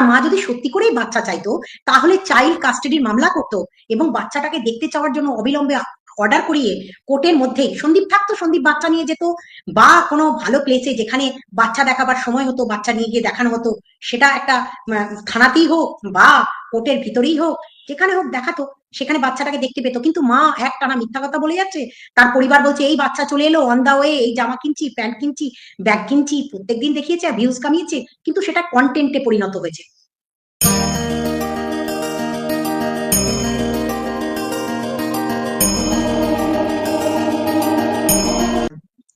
তার মা যদি সত্যি করেই বাচ্চা চাইতো, তাহলে চাইল্ড কাস্টাডির মামলা করতো এবং বাচ্চাটাকে দেখতে চাওয়ার জন্য অবিলম্বে অর্ডার করিয়ে কোর্টের মধ্যে সন্দীপ থাকতো, সন্দীপ বাচ্চা নিয়ে যেত বা কোনো ভালো প্লেসে যেখানে বাচ্চা দেখাবার সময় হতো, বাচ্চা নিয়ে গিয়ে দেখানো হতো, সেটা একটা থানাতেই হোক বা কোর্টের ভিতরেই হোক, যেখানে হোক দেখাতো। সেখানে বাচ্চাটাকে দেখতে পেতো। কিন্তু মা এক টানা মিথ্যা কথা বলে যাচ্ছে। তার পরিবার বলছে, এই বাচ্চা চলে এলো অন দা ওয়ে এই জামা কিনছি, প্যান্ট কিনছি, ব্যাগ কিনছি, প্রত্যেকদিন দেখিয়েছে, আর ভিউজ কামিয়েছে। কিন্তু সেটা কন্টেন্টে পরিণত হয়েছে।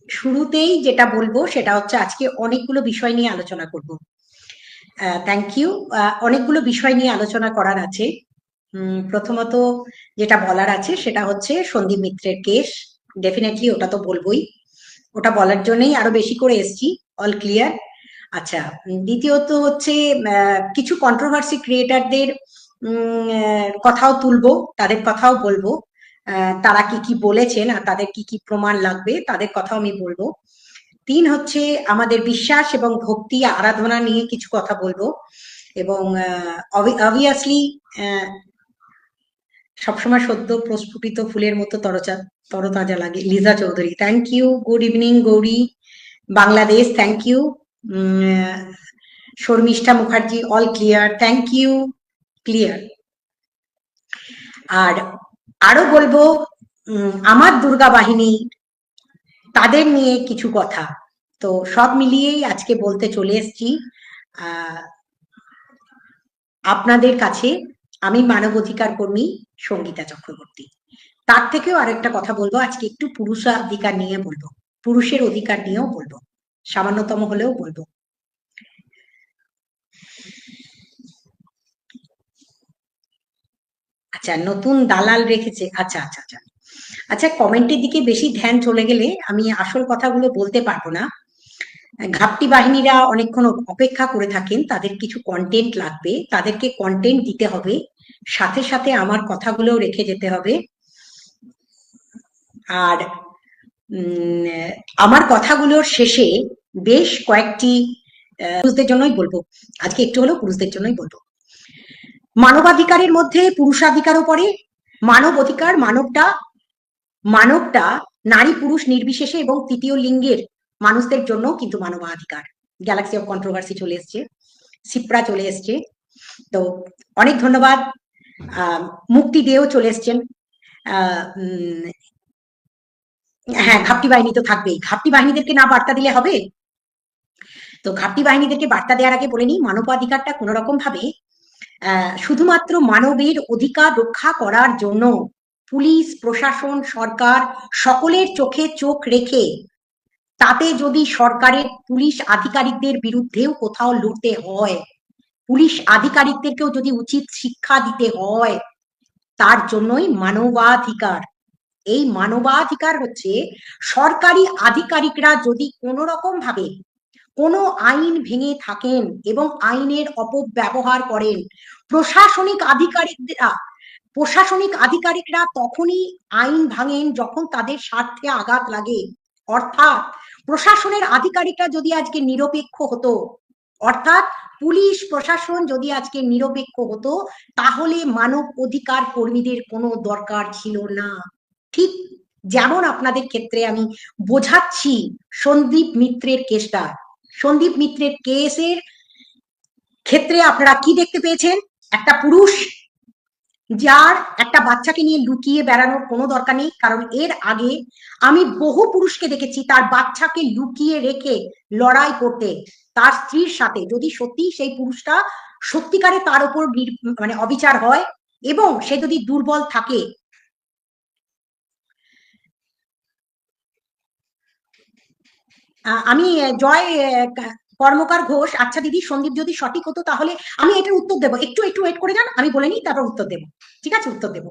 শুরুতেই যেটা বলব, সেটা হচ্ছে আজকে অনেকগুলো বিষয় নিয়ে আলোচনা করব। থ্যাংক ইউ অনেকগুলো বিষয় নিয়ে আলোচনা করার আছে। প্রথমত যেটা বলার আছে সেটা হচ্ছে সন্দীপ মিত্রের কেস। ডেফিনেটলি ওটা তো বলবোই। ওটা বলার জন্যই আরও বেশি করে এসছি অল ক্লিয়ার আচ্ছা দ্বিতীয়ত হচ্ছে কিছু কন্ট্রোভার্সি ক্রিয়েটারদের কথাও তুলবো, তাদের কথাও বলব। তারা কি কি বলেছেন আর তাদের কি কি প্রমাণ লাগবে, তাদের কথাও আমি বলব। তিন হচ্ছে আমাদের বিশ্বাস এবং ভক্তি, আরাধনা নিয়ে কিছু কথা বলব। এবং অবভিয়াসলি সবসময় সদ্য প্রস্ফুটিত ফুলের মতো তরচা, তরতাজা লাগে। Liza Chowdhury thank you good evening Gauri, Bangladesh thank you Sharmishtha Mukherjee all clear thank you clear আর আরও বলব আমার দুর্গা বাহিনী তাদের নিয়ে কিছু কথা। তো সব মিলিয়েই আজকে বলতে চলে এসেছি আপনাদের কাছে আমি মানবাধিকার কর্মী সঙ্গীতা চক্রবর্তী। তার থেকেও আরেকটা কথা বলব, আজকে একটু পুরুষাধিকার নিয়ে বলব, পুরুষের অধিকার নিয়েও বলব, সামান্যতম হলেও বলব। আচ্ছা নতুন দালাল রেখেছে আচ্ছা আচ্ছা আচ্ছা। আচ্ছা কমেন্টের দিকে বেশি ধ্যান চলে গেলে আমি আসল কথাগুলো বলতে পারব না। ঘাপটি বাহিনীরা অনেকক্ষণ অপেক্ষা করে থাকেন, তাদের কিছু কন্টেন্ট লাগবে, তাদেরকে কন্টেন্ট দিতে হবে সাথে সাথে আমার কথাগুলো রেখে যেতে হবে। আর আমার কথাগুলোর শেষে বেশ কয়েকটি পুরুষদের জন্যই বলব। আজকে একটু হলেও পুরুষদের জন্যই বলব। মানবাধিকারের মধ্যে পুরুষাধিকারও পড়ে। মানব অধিকার, মানবটা মানবটা নারী পুরুষ নির্বিশেষে এবং তৃতীয় লিঙ্গের মানুষদের জন্য কিন্তু মানবাধিকার। গ্যালাক্সি অফ কন্ট্রোভার্সি চলে এসছে। সিপ্রা চলে এসছে। তো অনেক ধন্যবাদ। মুক্তি দিয়েও চলে এসছেন। হ্যাঁ ঘাপটি বাহিনী তো থাকবেই। ঘাপটি বাহিনীদেরকে না বার্তা দিলে হবে? তো ঘাপটি বাহিনীদেরকে বার্তা দেওয়ার আগে বলে নিই, মানবাধিকারটা কোন রকম ভাবে শুধুমাত্র মানবের অধিকার রক্ষা করার জন্য পুলিশ, প্রশাসন, সরকার সকলের চোখে চোখ রেখে, তাতে যদি সরকারের পুলিশ আধিকারিকদের বিরুদ্ধেও কোথাও লড়তে হয় পুলিশ আধিকারিকদেরকেও যদি উচিত শিক্ষা দিতে হয়, তার জন্যই মানবাধিকার। এই মানবাধিকার হচ্ছে সরকারি আধিকারিকরা যদি কোনো রকম ভাবে কোনো আইন ভেঙে থাকেন এবং আইনের অপব্যবহার করেন, প্রশাসনিক আধিকারিকরা প্রশাসনিক আধিকারিকরা তখনই আইন ভাঙেন যখন তাদের স্বার্থে আঘাত লাগে। অর্থাৎ প্রশাসনের আধিকারিকরা যদি আজকে নিরপেক্ষ হতো অর্থাৎ পুলিশ, প্রশাসন যদি আজকে নিরপেক্ষ হতো, তাহলে মানব অধিকার কর্মীদের কোনো দরকার ছিল না। ঠিক যেমন আপনাদের ক্ষেত্রে আমি বোঝাচ্ছি সন্দীপ মিত্রের কেসটা। সন্দীপ মিত্রের কেসের ক্ষেত্রে আপনারা কি দেখতে পেয়েছেন? একটা পুরুষ যার একটা বাচ্চাকে নিয়ে লুকিয়ে বেড়ানোর কোনো দরকার নেই, কারণ এর আগে আমি বহু পুরুষকে দেখেছি তার বাচ্চাকে লুকিয়ে রেখে লড়াই করতে, তার স্ত্রীর সাথে। যদি সত্যি সেই পুরুষটা সত্যিকারে তার উপর মানে অবিচার হয় এবং সে যদি দুর্বল থাকে আমি জয় কর্মকার ঘোষ আচ্ছা দিদি, সন্দীপ যদি সঠিক হতো তাহলে আমি এটার উত্তর দেবো। একটু একটু ওয়েট করে যান, আমি বলে নিই, তারপর উত্তর দেবো। ঠিক আছে? উত্তর দেবো।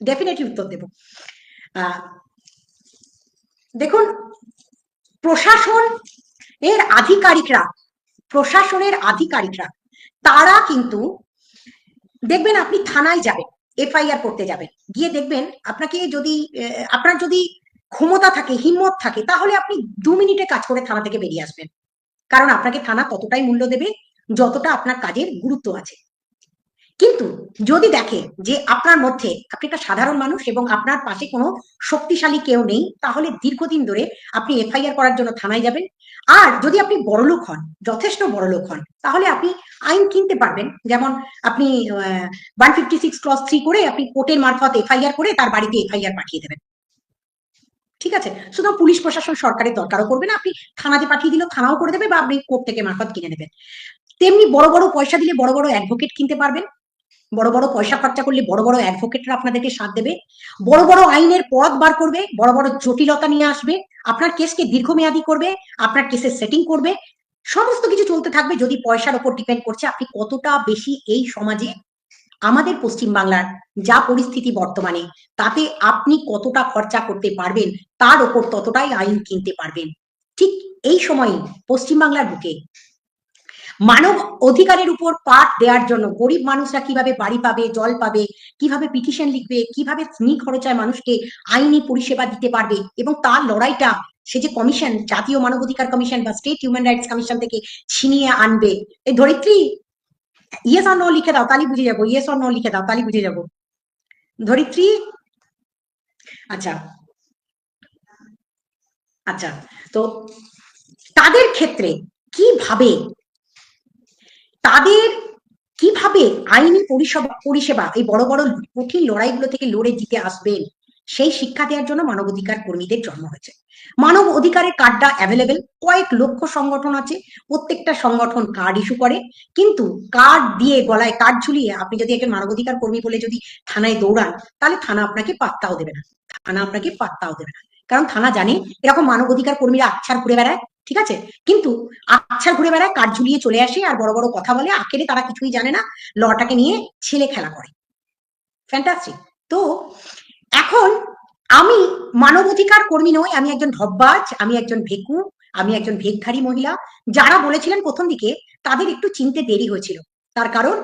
ডেফিনেটলি উত্তর দেবো। দেখুন, প্রশাসন এর আধিকারিকরা, প্রশাসনের আধিকারিকরা, তারা কিন্তু দেখবেন আপনি থানায় যাবেন, এফআইআর করতে যাবেন। গিয়ে দেখবেন আপনাকে যদি আপনার যদি ক্ষমতা থাকে, হিম্মত থাকে, তাহলে আপনি দু মিনিটে কাজ করে থানা থেকে বেরিয়ে আসবেন। কারণ আপনাকে থানা ততটাই মূল্য দেবে যতটা আপনার কাজের গুরুত্ব আছে। কিন্তু যদি দেখে যে আপনার মধ্যে আপনি একটা সাধারণ মানুষ এবং আপনার পাশে কোনো শক্তিশালী কেউ নেই, তাহলে দীর্ঘদিন ধরে আপনি এফআইআর করার জন্য থানায় যাবেন। আর যদি আপনি বড়লোক হন, যথেষ্ট বড়লোক হন, তাহলে আপনি আইন কিনতে পারবেন। যেমন আপনি one fifty six clause three করে আপনি কোর্টের মারফত এফআইআর করে তার বাড়িতে এফআইআর পাঠিয়ে দেবেন। ঠিক আছে? শুধু পুলিশ প্রশাসন সরকারের দরকারও করবে না। আপনি থানাতে পাঠিয়ে দিলেও থানাও করে দেবে বা আপনি কোর্ট থেকে মারফত কিনে নেবেন। তেমনি বড় বড় পয়সা দিলে বড় বড় অ্যাডভোকেট কিনতে পারবেন। বড় বড় পয়সা খরচা করলে বড় বড় অ্যাডভোকেটরা আপনাদেরকে সাথ দেবে। বড় বড় আইনের পথ বার করবে, বড় বড় জটিলতা নিয়ে আসবে, আপনার কেসকে দীর্ঘমেয়াদী করবে, আপনার কেসের সেটিং করবে। সমস্ত কিছু চলতে থাকবে যদি পয়সার ওপর ডিপেন্ড করছে। আপনি কতটা বেশি এই সমাজে আমাদের পশ্চিম বাংলার যা পরিস্থিতি বর্তমানে, তাতে আপনি কতটা খরচা করতে পারবেন, তার ওপর ততটাই আইন কিনতে পারবেন। ঠিক এই সময়ে পশ্চিমবাংলার বুকে মানব অধিকারের উপর পাঠ দেওয়ার জন্য গরিব মানুষরা কীভাবে বাড়ি পাবে, জল পাবে, কীভাবে পিটিশন লিখবে, কীভাবে খরচায় মানুষকে আইনি পরিষেবা দিতে পারবে এবং তার লড়াইটা সে যে কমিশন, জাতীয় মানবাধিকার কমিশন বা স্টেট হিউম্যান রাইটস কমিশন থেকে ছিনিয়ে আনবে, এই ধরিত্রী ইয়েস অর নো লিখে দাও তালি বুঝে যাব ইয়েস অর নো লিখে দাও তালি বুঝে যাব ধরিত্রী আচ্ছা আচ্ছা তো তাদের ক্ষেত্রে কীভাবে তাদের কীভাবে আইনি পরিষেবা পরিষেবা এই বড় বড় কঠিন লড়াইগুলো থেকে লড়ে জিতে আসবেন সেই শিক্ষা দেওয়ার জন্য মানব অধিকার কর্মীদের জন্ম হয়েছে। মানব অধিকারের কার্ডটা অ্যাভেলেবেল কয়েক লক্ষ সংগঠন আছে, প্রত্যেকটা সংগঠন কার্ড ইস্যু করে, কিন্তু কার্ড দিয়ে গলায় কার্ড ঝুলিয়ে আপনি যদি একজন মানবাধিকার কর্মী বলে যদি থানায় দৌড়ান, তাহলে থানা আপনাকে পাত্তাও দেবে না। থানা আপনাকে পাত্তাও দেবে না। কারণ থানা জানে এরকম মানব অধিকার কর্মীরা আচ্ছার ঘুরে বেড়ায়, ঠিক আছে? কিন্তু আচ্ছা ঘুরে বেড়ায় কাঠ ঝুলিয়ে চলে আসে আর বড় বড় কথা বলে, আখেরে তারা কিছুই জানে না লটাকে নিয়ে ছেলে খেলা করে। ফ্যান্টাস্টিক তো এখন আমি মানবাধিকার কর্মী নই, আমি একজন ধব্বাজ, আমি একজন ভেকু আমি একজন ভেকধারী মহিলা। যারা বলেছিলেন প্রথম দিকে তাদের একটু চিনতে দেরি হয়েছিল। তার কারণ,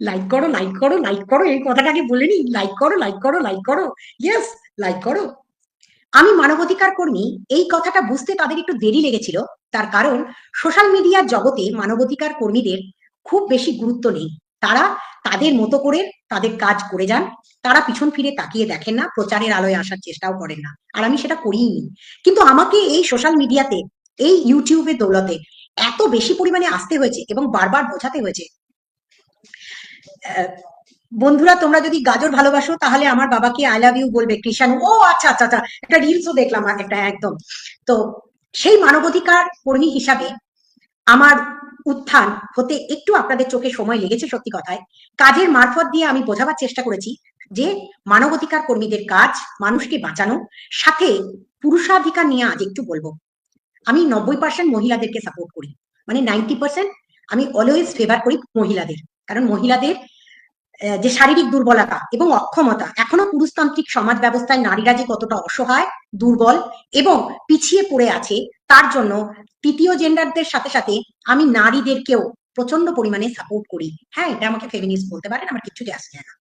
লাইক করো লাইক করো লাইক করো, এই কথাটাকে বলেনি লাইক করো লাইক করো লাইক করো, ইয়েস, লাইক করো। আমি মানবাধিকার কর্মী, এই কথাটা বুঝতে তাদের একটু দেরি লেগেছিল। তার কারণ, সোশ্যাল মিডিয়ার জগতে মানবাধিকার কর্মীদের খুব বেশি গুরুত্ব নেই। তারা তাদের মতো করে তাদের কাজ করে যান। তারা পিছন ফিরে তাকিয়ে দেখেন না, প্রচারের আলোয় আসার চেষ্টাও করেন না। আর আমি সেটা করিনি কিন্তু আমাকে এই সোশ্যাল মিডিয়াতে এই ইউটিউবের দৌলতে এত বেশি পরিমাণে আসতে হয়েছে এবং বারবার বোঝাতে হয়েছে। বন্ধুরা, তোমরা যদি গাজর ভালোবাসো, তাহলে আমার বাবাকে আই লাভ ইউ বলবে কৃষাণু ও আচ্ছা আচ্ছা আচ্ছা একটা রিলসও দেখলাম, একটা একদম। তো সেই মানবাধিকার কর্মী হিসাবে আমার উত্থান হতে একটু আপনাদের চোখে সময় লেগেছে সত্যি কথায়। কাজের মারফত দিয়ে আমি বোঝাবার চেষ্টা করেছি যে মানবাধিকার কর্মীদের কাজ, মানুষকে বাঁচানো, সাথে পুরুষাধিকার নিয়ে আজ একটু বলব। আমি নব্বই পার্সেন্ট মহিলাদেরকে সাপোর্ট করি। মানে নাইনটি পার্সেন্ট আমি অলওয়েজ ফেভার করি মহিলাদের। কারণ মহিলাদের যে শারীরিক দুর্বলতা এবং অক্ষমতা, এখনও পুরুষতান্ত্রিক সমাজ ব্যবস্থায় নারীরা যে কতটা অসহায়, দুর্বল এবং পিছিয়ে পড়ে আছে, তার জন্য তৃতীয় জেন্ডারদের সাথে সাথে আমি নারীদেরকেও প্রচণ্ড পরিমাণে সাপোর্ট করি। হ্যাঁ এটা আমাকে ফেমিনিস্ট বলতে পারেন, আমার কিছু আসে না।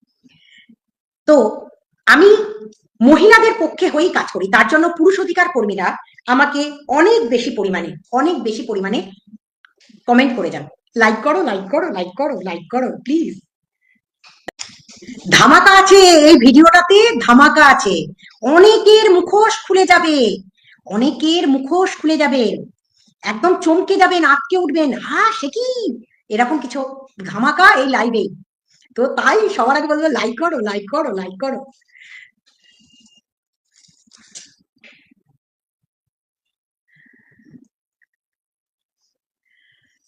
তো আমি মহিলাদের পক্ষে হয়েই কাজ করি, তার জন্য পুরুষ অধিকার কর্মীরা আমাকে অনেক বেশি পরিমাণে, অনেক বেশি পরিমাণে কমেন্ট করে যান। লাইক করো লাইক করো লাইক করো লাইক করো প্লিজ ধামাকা আছে এই ভিডিওটাতে, ধামাকা আছে। অনেকের মুখোশ খুলে যাবে, অনেকের মুখোশ খুলে যাবে। একদম চমকে যাবেন আটকে উঠবেন। হ্যাঁ সে কি? এরকম কিছু ধামাকা এই লাইভে তো তাই সবার আগে বলব লাইক করো লাইক করো লাইক করো।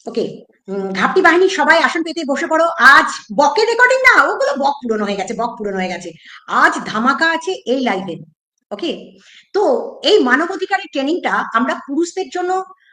ওকে ঘাপটি বাহিনী সবাই আসন পেতে বসে পড়ো। আজ বকের রেকর্ডিং না, ওগুলো বক পুরনো হয়ে গেছে, বক পুরনো হয়ে গেছে। আজ ধামাকা আছে এই লাইভে ওকে তো এই মানবাধিকারের ট্রেনিংটা আমরা পুরুষদের জন্য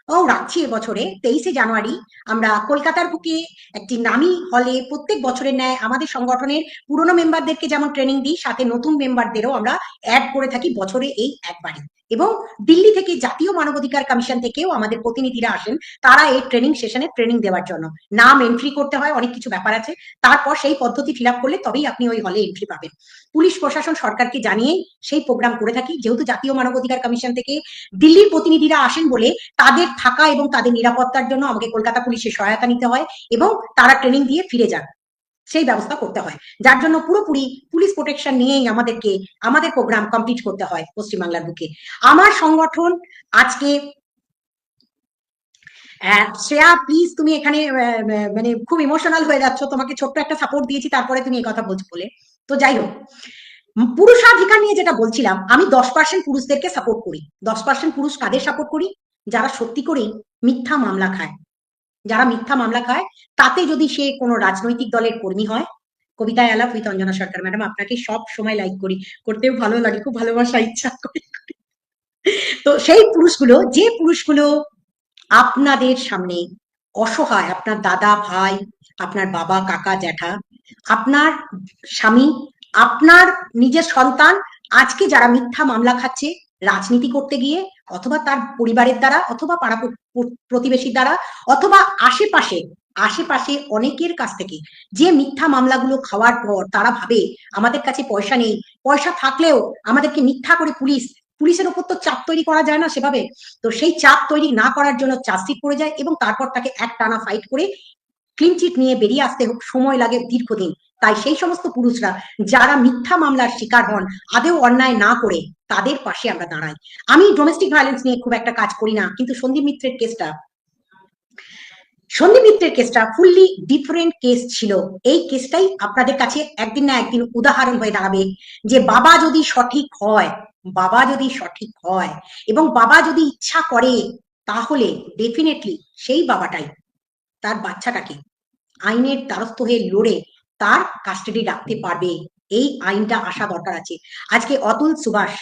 ও রাখছি বছরে তেইশে জানুয়ারি আমরা কলকাতার বুকে একটি নামি হলে প্রত্যেক বছরের ন্যায় আমাদের সংগঠনের পুরনো মেম্বারদেরকে যেমন ট্রেনিং দিই, সাথে নতুন মেম্বারদেরও আমরা অ্যাড করে থাকি বছরে এই একবারই। এবং দিল্লি থেকে জাতীয় মানবাধিকার কমিশন থেকেও আমাদের প্রতিনিধিরা আসেন, তারা এই ট্রেনিং সেশনে ট্রেনিং দেওয়ার জন্য। নাম এন্ট্রি করতে হয়, অনেক কিছু ব্যাপার আছে। তারপর সেই পদ্ধতি ফিল আপ করলে তবেই আপনি ওই হলে এন্ট্রি পাবেন। পুলিশ, প্রশাসন, সরকারকে জানিয়ে সেই প্রোগ্রাম করে থাকি। যেহেতু জাতীয় মানবাধিকার কমিশন থেকে দিল্লির প্রতিনিধিরা আসেন বলে তাদের থাকা এবং তাদের নিরাপত্তার জন্য আমাকে কলকাতা পুলিশের সহায়তা নিতে হয় এবং তারা ট্রেনিং দিয়ে ফিরে যান। সেই ব্যবস্থা করতে হয়। যার জন্য পুরোপুরি পুলিশ প্রোটেকশন নিয়েই আমাদেরকে, আমাদের প্রোগ্রাম কমপ্লিট করতে হয় পশ্চিমবাংলার বুকে। আমার সংগঠন আজকে শ্রেয়া প্লিজ তুমি এখানে মানে খুব ইমোশনাল হয়ে যাচ্ছ। তোমাকে ছোট্ট একটা সাপোর্ট দিয়েছি, তারপরে তুমি এই কথা বলছো বলে। তো যাই হোক পুরুষাধিকার নিয়ে যেটা বলছিলাম, আমি দশ পার্সেন্ট পুরুষদেরকে সাপোর্ট করি। দশ পার্সেন্ট পুরুষ কাদের সাপোর্ট করি? যারা সত্যি করেই মিথ্যা মামলা খায়। যারা মিথ্যা মামলা খায়, তাতে যদি সে কোনো রাজনৈতিক দলের কর্মী হয়, কবিতায় আলাপ উইথ অঞ্জনা সরকার, ম্যাডাম, আপনাকে সব সময় লাইক করি, করতেও ভালো লাগে, খুব ভালোবাসা, ইচ্ছা করি। তো সেই পুরুষগুলো, যে পুরুষগুলো আপনাদের সামনে অসহায়, আপনার দাদা, ভাই, আপনার বাবা, কাকা, জ্যাঠা, আপনার স্বামী, আপনার নিজের সন্তান, আজকে যারা মিথ্যা মামলা খাচ্ছে রাজনীতি করতে গিয়ে, অথবা তার পরিবারের দ্বারা, অথবা পাড়া প্রতিবেশীর দ্বারা, অথবা আশেপাশে আশেপাশে অনেকের কাছ থেকে যে মিথ্যা মামলাগুলো খাওয়ার পর তারা ভাবে, আমাদের কাছে পয়সা নেই, পয়সা থাকলেও আমাদেরকে মিথ্যা করে পুলিশ, পুলিশের উপর তো চাপ তৈরি করা যায় না সেভাবে। তো সেই চাপ তৈরি না করার জন্য চার্জশিট করে যায় এবং তারপর তাকে এক টানা ফাইট করে ক্লিন চিট নিয়ে বেরিয়ে আসতে সময় লাগে দীর্ঘদিন। তাই সেই সমস্ত পুরুষরা, যারা মিথ্যা মামলার শিকার হন আদেও অন্যায় না করে তাদের পাশে আমরা দাঁড়াই। আমি ডোমেস্টিক ভায়োলেন্স নিয়ে খুব একটা কাজ করি না, কিন্তু সন্দীপ মিত্রের কেসটা, সন্দীপ মিত্রের কেসটা ফুললি ডিফারেন্ট কেস ছিল। এই কেসটাই আপনাদের কাছে একদিন না একদিন উদাহরণ হয়ে দাঁড়াবে যে বাবা যদি সঠিক হয়, বাবা যদি সঠিক হয় এবং বাবা যদি ইচ্ছা করে, তাহলে ডেফিনেটলি সেই বাবাটাই তার বাচ্চাটাকে আইনের দ্বারস্থ হয়ে লড়ে তার কাস্টাডি রাখতে পারবে। এই আইনটা আসা দরকার আছে। আজকে অতুল, সুভাষ,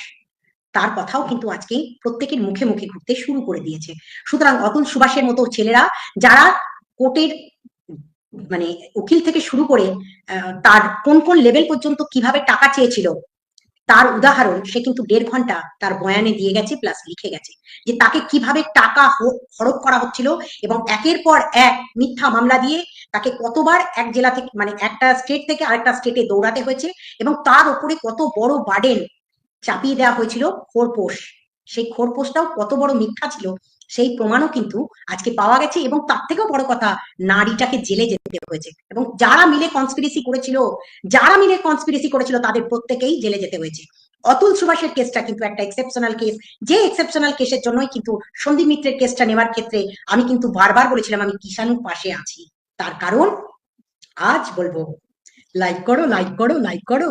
তার কথাও কিন্তু আজকে প্রত্যেকের মুখে মুখে ঘুরতে শুরু করে দিয়েছে। সুতরাং অতুল, সুভাষের মতো ছেলেরা যারা কোর্টের মানে উকিল থেকে শুরু করে তার কোন কোন লেভেল পর্যন্ত কীভাবে টাকা চেয়েছিল তার উদাহরণ সে কিন্তু দেড় ঘণ্টা তার বয়ানে দিয়ে গেছে প্লাস লিখে গেছে। যে তাকে কীভাবে টাকা হরপ করা হচ্ছিল এবং একের পর এক মিথ্যা মামলা দিয়ে তাকে কতবার এক জেলা থেকে মানে একটা স্টেট থেকে আরেকটা স্টেটে দৌড়াতে হয়েছে এবং তার উপরে কত বড় বার্ডেন চাপিয়ে দেওয়া হয়েছিল খোরপোশ। সেই খোরপোশটাও কত বড় মিথ্যা ছিল সেই প্রমাণও কিন্তু আজকে পাওয়া গেছে এবং তার থেকেও বড় কথা, নারীটাকে জেলে যেতে হয়েছে। এবং যারা মিলে কনস্পিরেসি করেছিল, যারা মিলে কনস্পিরেসি করেছিল, তাদের প্রত্যেকেই জেলে যেতে হয়েছে। অতুল সুভাষের কেসটা কিন্তু একটা এক্সেপশনাল কেস যে এক্সেপশনাল কেসের জন্যই কিন্তু সন্দীপ মিত্রের কেসটা নেওয়ার ক্ষেত্রে আমি কিন্তু বারবার বলেছিলাম, আমি কিষাণুর পাশে আছি। তার কারণ, আজ বলব লাইক করো লাইক করো লাইক করো।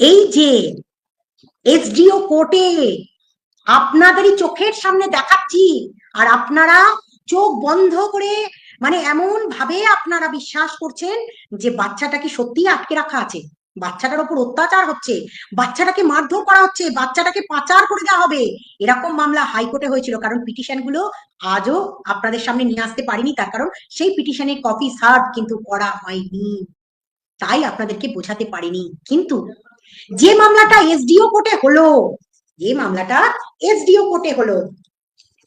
এই যে এসডিও কোর্টে আপনাদেরই চোখের সামনে দেখাচ্ছি। আর আপনারা চোখ বন্ধ করে মানে এমন ভাবে আপনারা বিশ্বাস করছেন যে বাচ্চাটাকে সত্যি আটকে রাখা আছে? বাচ্চাটার উপর অত্যাচার হচ্ছে, বাচ্চাটাকে মারধর করা হচ্ছে, বাচ্চাটাকে পাচার করে দেওয়া হবে। এরকম মামলা হাইকোর্টে হয়েছিল, কারণ পিটিশনগুলো আজও আপনাদের সামনে নিয়ে আসতে পারিনি, তার কারণ সেই পিটিশনের কপি সার্ভ কিন্তু করা হয়নি। তাই আপনাদেরকে বোঝাতে পারিনি। কিন্তু যে মামলাটা এসডিও কোর্টে হলো যে মামলাটা এসডিও কোর্টে হলো।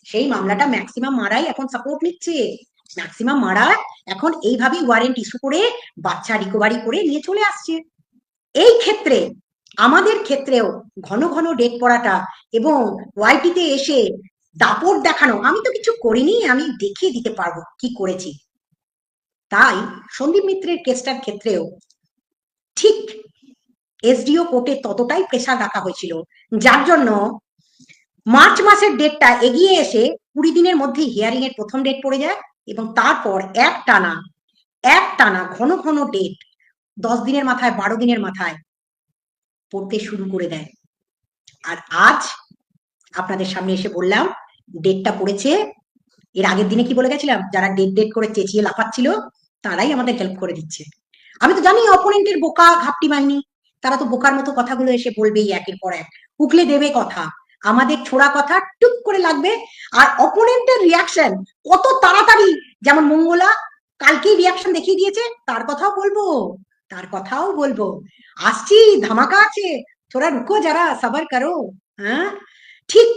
সেই মামলাটা ম্যাক্সিমাম মারাই এখন সাপোর্ট নিচ্ছে। ম্যাক্সিমাম মারা এখন এইভাবেই ওয়ারেন্ট ইস্যু করে বাচ্চা রিকভারি করে নিয়ে চলে আসছে। এই ক্ষেত্রে, আমাদের ক্ষেত্রেও ঘন ঘন ডেট পড়াটা এবং ওয়াইটিতে এসে দাপট দেখানো, আমি তো কিছু করিনি, আমি দেখিয়ে দিতে পারব কি করেছি। তাই সন্দীপ মিত্রের কেসটার ক্ষেত্রেও ঠিক এসডিও কোর্টে ততটাই প্রেসার রাখা হয়েছিল। যার জন্য মার্চ মাসের ডেটটা এগিয়ে এসে কুড়ি দিনের মধ্যে হিয়ারিং এর প্রথম ডেট পড়ে যায় এবং তারপর এক টানা এক টানা ঘন ঘন ডেট দশ দিনের মাথায়, বারো দিনের মাথায় পড়তে শুরু করে দেয়। আর আজ আপনাদের সামনে এসে বললাম ডেটটা পড়েছে, এর আগের দিনে কি বলে গেছিলাম, যারা ডেট ডেট করে চেঁচিয়ে লাফাচ্ছিল, তারাই আমাদের হেল্প করে দিচ্ছে। আমি তো জানি অপোনেন্টের বোকা ঘাপটি বাহিনী তারা তো বোকার মতো কথাগুলো এসে বলবেই একের পর এক। উকলে দেবে কথা। আমাদের ছোড়া কথা টুক করে লাগবে। আর অপোনেন্টের রিয়াকশন কত তাড়াতাড়ি। যেমন মঙ্গলা কালকেই রিয়াকশন দেখিয়ে দিয়েছে, তার কথাও বলব, তার কথাও বলব। আসছি, ধামাকা আছে। তোরা রুকো যারা, সাবার করো হ্যাঁ? ঠিক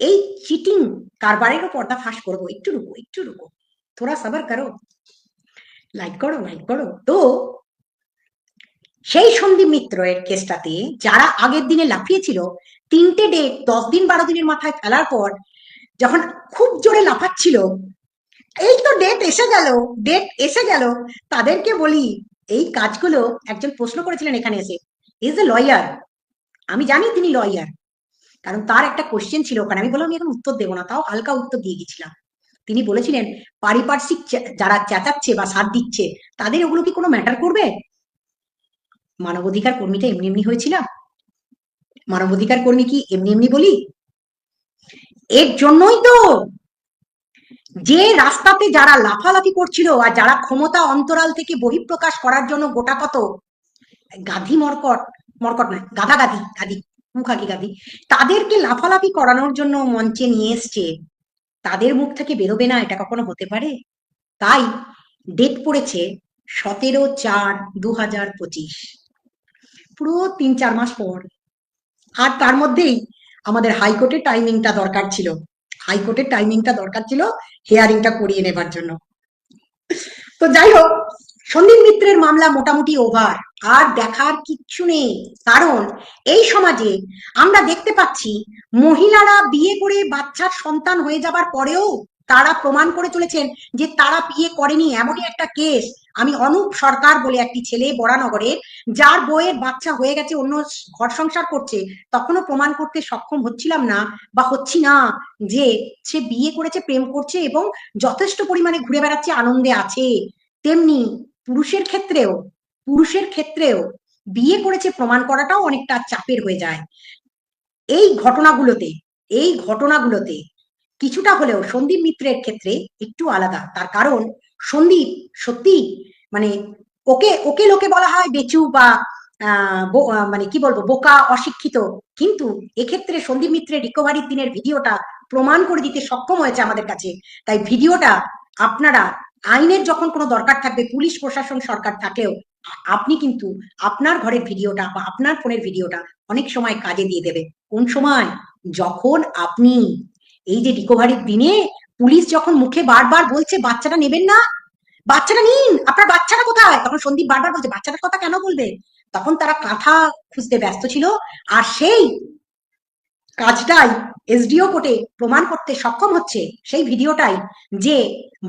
এই চিটিং কারবারেরও পর্দা ফাঁস করব। একটু রুকো একটু রুকো। তোরা সাবার করো। লাইক করো লাইক করো। তো সেই সন্দীপ মিত্রের কেসটাতে যারা আগের দিনে লাফিয়েছিল, তিনটে ডেট দশ দিন, বারো দিনের মাথায় ফেলার পর যখন খুব জোরে লাফাচ্ছিল, এই তো ডেট এসে গেল ডেট এসে গেল। তাদেরকে বলি, এই কাজগুলো একজন প্রশ্ন করেছিলেন এখানে এসে। ইজ এ লয়ার আমি জানি তিনি লয়ার কারণ তার একটা কোশ্চেন ছিল ওখানে। আমি বললাম, আমি এখন উত্তর দেবো না। তাও হালকা উত্তর দিয়ে গেছিলাম। তিনি বলেছিলেন, পারিপার্শ্বিক যারা চেঁচাচ্ছে বা সাথ দিচ্ছে, তাদের ওগুলো কি কোনো ম্যাটার করবে? মানবাধিকার কর্মীটা এমনি এমনি হয়েছিলাম? মানবাধিকার কর্মী কি এমনি এমনি বলি? এর জন্যই তো যে রাস্তাতে যারা লাফালাফি করছিল আর যারা ক্ষমতা অন্তরাল থেকে বহিঃপ্রকাশ করার জন্য গোটা কত? গাধি মরকট মরকট নয়, গাধা গাধি গাধি মুখাকি গাধি, তাদেরকে লাফালাফি করানোর জন্য মঞ্চে নিয়ে এসছে। তাদের মুখ থেকে বেরোবে না, এটা কখনো হতে পারে? তাই ডেট পড়েছে সতেরো চার দু হাজার পঁচিশ। পুরো তিন চার মাস পর। আর তার মধ্যেই আমাদের হাইকোর্টের টাইমিংটা দরকার ছিল। হাইকোর্টের টাইমিংটা দরকার ছিল হিয়ারিংটা করিয়ে নেবার জন্য। তো যাই হোক, সন্দীপ মিত্রের মামলা মোটামুটি ওভার। আর দেখার কিচ্ছু নেই। কারণ এই সমাজে আমরা দেখতে পাচ্ছি, মহিলারা বিয়ে করে বাচ্চার সন্তান হয়ে যাবার পরেও তারা প্রমাণ করে চলেছেন যে তারা বিয়ে করেনি এমনই একটা কেস। আমি অনুপ সরকার বলে একটি ছেলে বরানগরের, যার বইয়ের বাচ্চা হয়ে গেছে, অন্য ঘর সংসার করছে, তখনও প্রমাণ করতে সক্ষম হচ্ছিলাম না বা হচ্ছি না যে সে বিয়ে করেছে, প্রেম করছে এবং যথেষ্ট পরিমাণে ঘুরে বেড়াচ্ছে, আনন্দে আছে। তেমনি পুরুষের ক্ষেত্রেও পুরুষের ক্ষেত্রেও বিয়ে করেছে প্রমাণ করাটাও অনেকটা চাপের হয়ে যায়। এই ঘটনাগুলোতে এই ঘটনাগুলোতে কিছুটা হলেও সন্দীপ মিত্রের ক্ষেত্রে একটু আলাদা। তার কারণ সন্দীপ সত্যি মানে ওকে ওকে লোকে বলা হয় বেচু বা মানে কি বলব, বোকা, অশিক্ষিত। কিন্তু এক্ষেত্রে সন্দীপ মিত্রের রিকভারির দিনের ভিডিওটা প্রমাণ করে দিতে সক্ষম হয়েছে আমাদের কাছে। তাই ভিডিওটা আপনারা, আইনের যখন কোনো দরকার থাকবে, পুলিশ, প্রশাসন, সরকার থাকলেও আপনি কিন্তু আপনার ঘরের ভিডিওটা বা আপনার ফোনের ভিডিওটা অনেক সময় কাজে দিয়ে দেবে। কোন সময়? যখন আপনি এই যে রিকভারির দিনে পুলিশ যখন মুখে বারবার বলছে, বাচ্চাটা নেবেন না, বাচ্চাটা নিন, আপনার বাচ্চাটা কোথায়? তখন সন্দীপ বারবার বলছে, বাচ্চাটার কথা কেন বলবে? তখন তারা কাঁথা খুঁজতে ব্যস্ত ছিল আর সেই কাজটাই এসডিও কোর্টে প্রমাণ করতে সক্ষম হচ্ছে সেই ভিডিওটাই যে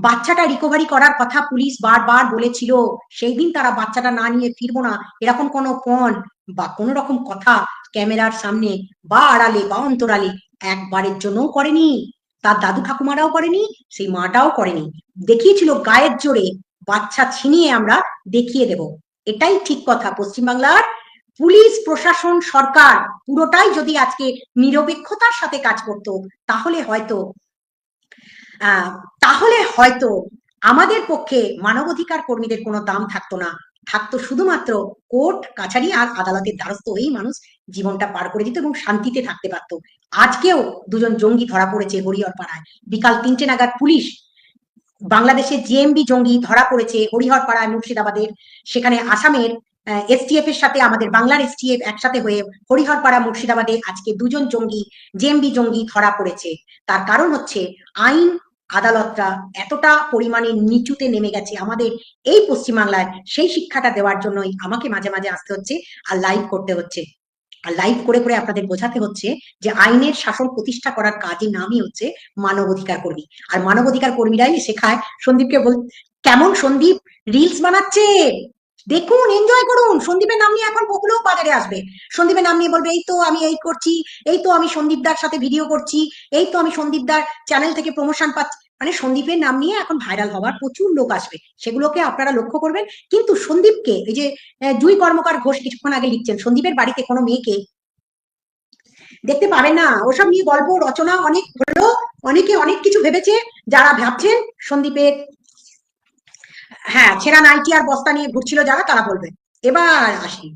বাচ্চাটা রিকভারি করার কথা পুলিশ বারবার বলেছিল, সেই দিন তারা বাচ্চাটা না নিয়ে ফিরবো না, এরকম কোনো পণ বা কোনো রকম কথা ক্যামেরার সামনে বা আড়ালে বা অন্তরালে একবারের জন্যও করেনি, তার দাদু ঠাকুমারাও করেনি, সেই মাটাও করেনি। দেখিয়েছিল গায়ের জোরে, বাচ্চা ছিনিয়ে আমরা দেখিয়ে দেব। এটাই ঠিক কথা পশ্চিমবাংলার পুলিশ, প্রশাসন, সরকার পুরোটাই যদি আজকে নিরপেক্ষতার সাথে কাজ করত, তাহলে হয়তো তাহলে হয়তো আমাদের পক্ষে মানবাধিকার কর্মীদের কোনো দাম থাকতো না। থাকতো শুধুমাত্র কোর্ট, কাছারি আর আদালতের দ্বারস্থ হয়েই মানুষ জীবনটা পার করে দিত এবং শান্তিতে থাকতে পারতো। আজকেও দুজন জঙ্গি ধরা পড়েছে হরিহর পাড়ায়। বিকাল তিনটে নাগাদ পুলিশ বাংলাদেশের জেএমবি জঙ্গি ধরা পড়েছে হরিহর পাড়ায় মুর্শিদাবাদের। সেখানে আসামের এসটিএফ এর সাথে আমাদের বাংলার এসটিএফ একসাথে হয়ে হরিহর পাড়া মুর্শিদাবাদে আজকে দুজন জঙ্গি, জেএমবি জঙ্গি ধরা পড়েছে। তার কারণ হচ্ছে আইন আদালতরা এতটা পরিমাণে নিচুতে নেমে গেছে আমাদের এই পশ্চিমবাংলায়, সেই শিক্ষাটা দেওয়ার জন্যই আমাকে মাঝে মাঝে আসতে হচ্ছে আর লাইভ করতে হচ্ছে। আর লাইভ করে করে আপনাদের বোঝাতে হচ্ছে যে আইনের শাসন প্রতিষ্ঠা করার কাজই নামই হচ্ছে মানব অধিকার কর্মী। আর মানব অধিকার কর্মীরাই শেখায় সন্দীপকে বল কেমন সন্দীপ? রিলস বানাচ্ছে! দেখুন এনজয় করুন। সন্দীপের নাম নিয়ে এখন বকুলও বাজারে আসবে। সন্দীপের নাম নিয়ে বলবে, এই তো আমি এই করছি, এই তো আমি সন্দীপদার সাথে ভিডিও করছি, এই তো আমি সন্দীপদার চ্যানেল থেকে প্রমোশন পাচ্ছি। মানে সন্দীপের নাম নিয়ে এখন ভাইরাল হওয়ার প্রচুর লোক আসবে। সেগুলোকে আপনারা লক্ষ্য করবেন। কিন্তু সন্দীপকে, এই যে জুই কর্মকার ঘোষ কিছুক্ষণ আগে লিখছেন, সন্দীপের বাড়িতে কোনো মেয়েকে দেখতে পাবেন না। ওসব নিয়ে গল্প, রচনা অনেক হলো, অনেকে অনেক কিছু ভেবেছে, যারা ভাবছেন সন্দীপের হ্যাঁ ছেঁড়া নাইটি আর বস্তা নিয়ে ঘুরছিল যারা তারা বলবে। এবার আসি।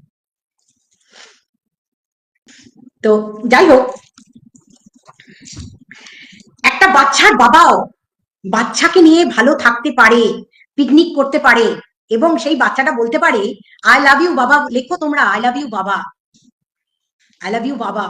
তো যাই হোক একটা বাচ্চার বাবাও বাচ্চাকে নিয়ে ভালো থাকতে পারে পিকনিক করতে পারে এবং সেই বাচ্চাটা বলতে পারে আই লাভ ইউ বাবা। লেখো তোমরা আই লাভ ইউ বাবা। আই লাভ ইউ বাবা।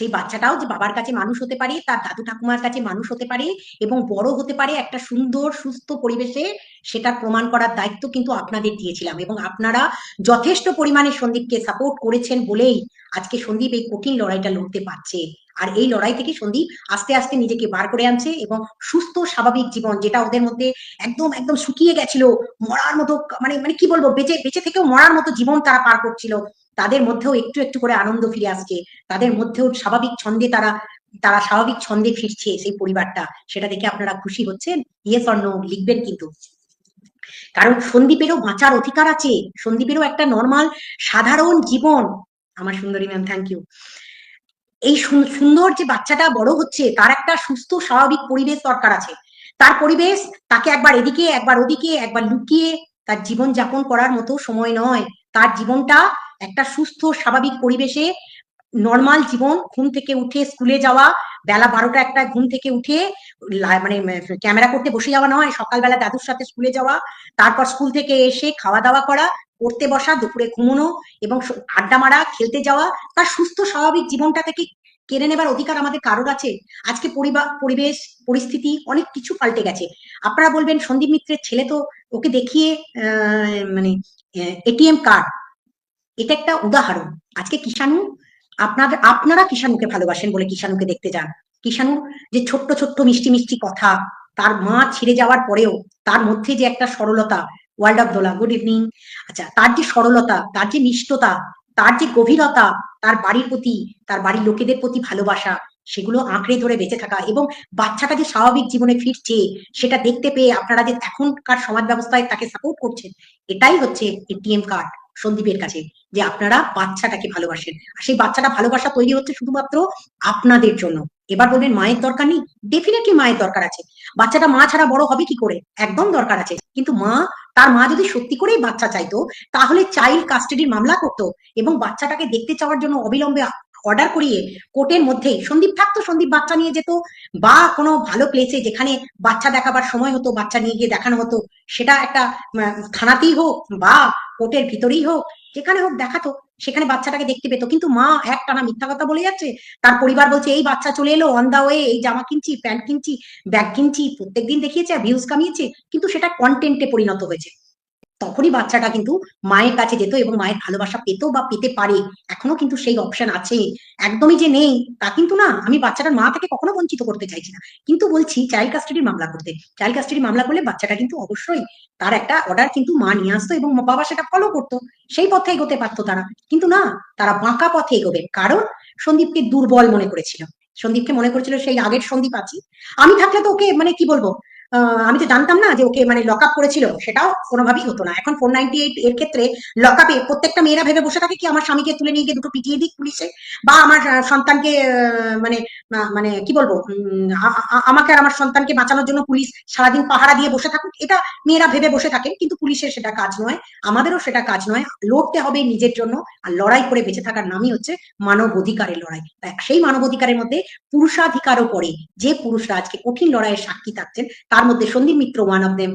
সেই বাচ্চাটাও যে বাবার কাছে মানুষ হতে পারে, তার দাদু ঠাকুমার কাছে মানুষ হতে পারে এবং বড় হতে পারে একটা সুন্দর, সুস্থ পরিবেশে সেটা প্রমাণ করার দায়িত্ব কিন্তু আপনাদের দিয়েছিলাম এবং আপনারা যথেষ্ট পরিমাণে সন্দীপকে সাপোর্ট করেছেন বলেই আজকে সন্দীপ এই কঠিন লড়াইটা লড়তে পারছে। আর এই লড়াই থেকে সন্দীপ আস্তে আস্তে নিজেকে বার করে আনছে এবং সুস্থ, স্বাভাবিক জীবন যেটা ওদের মধ্যে একদম একদম শুকিয়ে গেছিল, মরার মতো মানে মানে কি বলব, বেঁচে বেঁচে থেকেও মরার মতো জীবন তারা পার করছিল। তাদের মধ্যেও একটু একটু করে আনন্দ ফিরে আসছে। তাদের মধ্যেও স্বাভাবিক ছন্দে তারা তারা স্বাভাবিক ছন্দে ফিরছে সেই পরিবারটা। সেটা দেখে আপনারা খুশি হচ্ছেন? ইয়ে স্বর্ণ লিখবেন কিন্তু। কারণ সন্দীপেরও বাঁচার অধিকার আছে। সন্দীপেরও একটা নর্মাল সাধারণ জীবন। আমার সুন্দরী ম্যাম থ্যাংক ইউ এই সুন্দর যে বাচ্চাটা বড় হচ্ছে, তার একটা সুস্থ, স্বাভাবিক পরিবেশ দরকার আছে। তার পরিবেশ তাকে একবার এদিকে, একবার ওদিকে, একবার লুকিয়ে তার জীবন যাপন করার মতো সময় নয়। তার জীবনটা একটা সুস্থ, স্বাভাবিক পরিবেশে নর্মাল জীবন, ঘুম থেকে উঠে স্কুলে যাওয়া, বেলা বারোটা একটা ঘুম থেকে উঠে মানে ক্যামেরা করতে বসে যাওয়া নয়, সকালবেলা দাদুর সাথে স্কুলে যাওয়া, তারপর স্কুল থেকে এসে খাওয়া দাওয়া করা, পড়তে বসা, দুপুরে ঘুমোনো এবং আড্ডা মারা, খেলতে যাওয়া, তার সুস্থ, স্বাভাবিক জীবনটা থেকে কেড়ে নেবার অধিকার আমাদের কারোর আছে। আজকে পরিবার পরিবেশ, পরিস্থিতি অনেক কিছু পাল্টে গেছে। আপনারা বলবেন, সন্দীপ মিত্রের ছেলে তো ওকে দেখিয়ে মানে এটিএম কার্ড এটা একটা উদাহরণ। আজকে কিষাণু আপনাদের আপনারা কিষাণুকে ভালোবাসেন বলে কিষাণুকে দেখতে যান। কিষাণু যে ছোট্ট ছোট্ট, মিষ্টি মিষ্টি কথা, তার মা ছিঁড়ে যাওয়ার পরেও তার মধ্যে যে একটা সরলতা world of Dola good evening আচ্ছা তার যে সরলতা, তার যে মিষ্টতা, তার যে গভীরতা, তার বাড়ির প্রতি, তার বাড়ির লোকেদের প্রতি ভালোবাসা, সেগুলো আঁকড়ে ধরে বেঁচে থাকা এবং বাচ্চাটা যে স্বাভাবিক জীবনে ফিরছে, সেটা দেখতে পেয়ে আপনারা যে এখনকার সমাজ ব্যবস্থায় তাকে সাপোর্ট করছেন, এটাই হচ্ছে এটিএম কার্ড সন্দীপের কাছে যে আপনারা বাচ্চাটাকে ভালোবাসেন। আর সেই বাচ্চাটা ভালোবাসা তৈরি হচ্ছে শুধুমাত্র আপনাদের জন্য। এবার বলবেন, মায়ের দরকার নেই? ডেফিনেটলি মায়ের দরকার আছে। বাচ্চাটা মা ছাড়া বড় হবে কি করে? একদম দরকার আছে। কিন্তু মা, তার মা যদি সত্যি করেই বাচ্চা চাইতো, তাহলে চাইল্ড কাস্টাডির মামলা করতো এবং বাচ্চাটাকে দেখতে চাওয়ার জন্য অবিলম্বে অর্ডার করিয়ে কোর্টের মধ্যেই সন্দীপ থাকতো, সন্দীপ বাচ্চা নিয়ে যেত বা কোনো ভালো প্লেসে যেখানে বাচ্চা দেখাবার সময় হতো, বাচ্চা নিয়ে গিয়ে দেখানো হতো, সেটা একটা থানাতেই হোক বা কোর্টের ভিতরেই হোক, যেখানে হোক দেখাতো, সেখানে বাচ্চাটাকে দেখতে পেতো। কিন্তু মা এক টানা মিথ্যা কথা বলে যাচ্ছে। তার পরিবার বলছে, এই বাচ্চা চলে এলো অন দা ওয়ে এই জামা কিনছি, প্যান্ট কিনছি, ব্যাগ কিনছি, প্রত্যেকদিন দেখিয়েছে ভিউজ কামিয়েছে। কিন্তু সেটা কন্টেন্টে পরিণত হয়েছে। তখনই বাচ্চাটা কিন্তু মায়ের কাছে যেত এবং মায়ের ভালোবাসা পেতো বা পেতে পারে। এখনও কিন্তু সেই অপশন আছে। একদমই যে নেই, তা কিন্তু না। আমি বাচ্চাটার মা থেকে কখনো বঞ্চিত করতে চাইছি না। কিন্তু বলছি চাইল্ড কাস্টাডির মামলা করতে। চাইল্ড কাস্টাডি মামলা করলে বাচ্চাটা কিন্তু অবশ্যই তার একটা অর্ডার কিন্তু মা নিয়ে আসতো এবং বাবা সেটা ফলো করতো। সেই পথে এগোতে পারতো তারা। কিন্তু না, তারা বাঁকা পথে এগোবে। কারণ সন্দীপকে দুর্বল মনে করেছিল। সন্দীপকে মনে করেছিল, সেই আগের সন্দীপ আছি। আমি থাকলে তো ওকে মানে কি বলব? আমি তো জানতাম না যে ওকে মানে লক আপ করেছিল। সেটাও কোনোভাবেই হতো না। এখন ফোর নাইনটি এইট এর ক্ষেত্রে লক আপে প্রত্যেকটা মেয়েরা ভেবে বসে থাকে কি আমার স্বামীকে তুলে নিয়ে গিয়ে দুটো পিটিয়ে দিক পুলিশে, বা আমার সন্তানকে মানে মানে কি বলব আমাকে আর আমার সন্তানকে বাঁচানোর জন্য পুলিশ সারাদিন পাহারা দিয়ে বসে থাকুক, এটা মেয়েরা ভেবে বসে থাকেন কিন্তু পুলিশের সেটা কাজ নয়, আমাদেরও সেটা কাজ নয়। লড়তে হবে নিজের জন্য, আর লড়াই করে বেঁচে থাকার নামই হচ্ছে মানব অধিকারের লড়াই সেই মানব অধিকারের মধ্যে পুরুষাধিকারও পড়ে। যে পুরুষরা আজকে কঠিন লড়াইয়ের সাক্ষী থাকছেন তার মধ্যে Sandeep Mitra one of them